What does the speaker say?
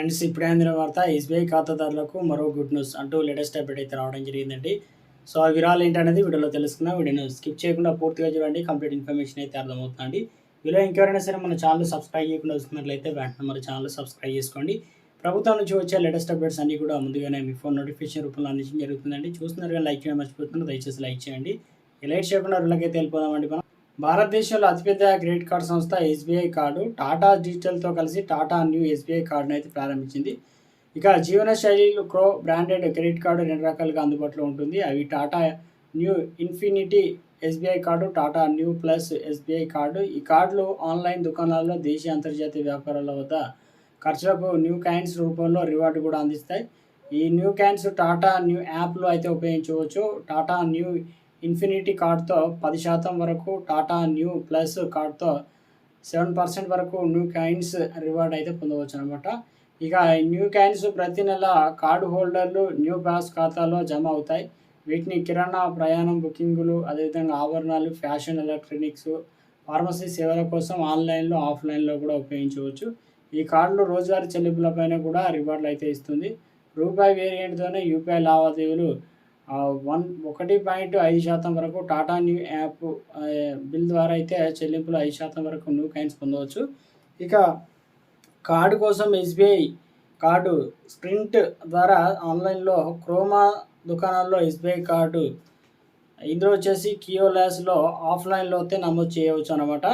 Friends ఇప్పుడే అందిన వార్త ఎస్బీఐ ఖాతాదారులకు మరో గుడ్ న్యూస్ అంటూ లేటెస్ట్ అప్డేట్ అయితే రావడం జరిగిందండి. సో ఆ వివరాలు ఏంటనేది వీడియోలో తెలుసుకుందాం. వీడియోని స్కిప్ చేయకుండా పూర్తిగా చూడండి. కంప్లీట్ ఇన్ఫర్మేషన్ అయితే అర్థమవుతుందండి. వీడియో ఇంకెవరైనా సరే మన ఛానల్ సబ్స్క్రైబ్ చేయకుండా వస్తున్నట్లయితే వెంటనే మన ఛానల్ సబ్స్క్రైబ్ చేసుకోండి. ప్రభుత్వం నుంచి వచ్చే లేటెస్ట్ అప్డేట్స్ అన్ని కూడా ముందుగానే మీ ఫోన్ నోటిఫికేషన్ రూపంలో అందించడం జరుగుతుందండి. చూస్తున్నారు కానీ లైక్ చేయడం మర్చిపోతున్నారు. దయచేసి లైక్ చేయండి. లైట్ చేయకుండా వీళ్ళకైతే వెళ్ళిపోదామండి మనం భారతదేశంలో అతిపెద్ద క్రెడిట్ కార్డ్ సంస్థ ఎస్బీఐ కార్డు. టాటా డిజిటల్తో కలిసి టాటా న్యూ ఎస్బీఐ కార్డును అయితే ప్రారంభించింది. ఇక జీవనశైలిలో క్రో బ్రాండెడ్ క్రెడిట్ కార్డు రెండు రకాలుగా అందుబాటులో ఉంటుంది. అవి Tata Neu Infinity SBI card Tata Neu plus SBI card. ఈ కార్డులు ఆన్లైన్ దుకాణాల్లో దేశీయ అంతర్జాతీయ వ్యాపారాల వద్ద ఖర్చులకు న్యూ కాయిన్స్ రూపంలో రివార్డు కూడా అందిస్తాయి. ఈ న్యూ కాయిన్స్ టాటా న్యూ యాప్లో అయితే ఉపయోగించవచ్చు. టాటా న్యూ ఇన్ఫినిటీ కార్డ్తో పది శాతం వరకు టాటా న్యూ ప్లస్ కార్డ్తో సెవెన్ పర్సెంట్ వరకు న్యూ కాయిన్స్ రివార్డ్ అయితే పొందవచ్చు అనమాట ఇక న్యూ కాయిన్స్ ప్రతి నెల కార్డు హోల్డర్లు న్యూ పాస్ ఖాతాలో జమ అవుతాయి. వీటిని కిరాణా ప్రయాణం బుకింగులు అదేవిధంగా ఆభరణాలు ఫ్యాషన్ ఎలక్ట్రానిక్స్ ఫార్మసీ సేవల కోసం ఆన్లైన్లో ఆఫ్లైన్లో కూడా ఉపయోగించవచ్చు. ఈ కార్డులు రోజువారీ చెల్లింపులపైన కూడా రివార్డులు అయితే ఇస్తుంది. రూపాయి వేరియంట్తోనే యూపీఐ లావాదేవీలు వన్ ఒకటి పాయింట్ ఐదు శాతం వరకు టాటా న్యూ యాప్ బిల్ ద్వారా అయితే చెల్లింపులు ఐదు శాతం వరకు న్యూ కాయిన్స్ పొందవచ్చు. ఇక కార్డు కోసం ఎస్బీఐ కార్డు స్ప్రింట్ ద్వారా ఆన్లైన్లో క్రోమా దుకాణాల్లో ఎస్బీఐ కార్డు. ఇందులో వచ్చేసి కియోలాస్లో ఆఫ్లైన్లో అయితే నమోదు చేయవచ్చు అనమాట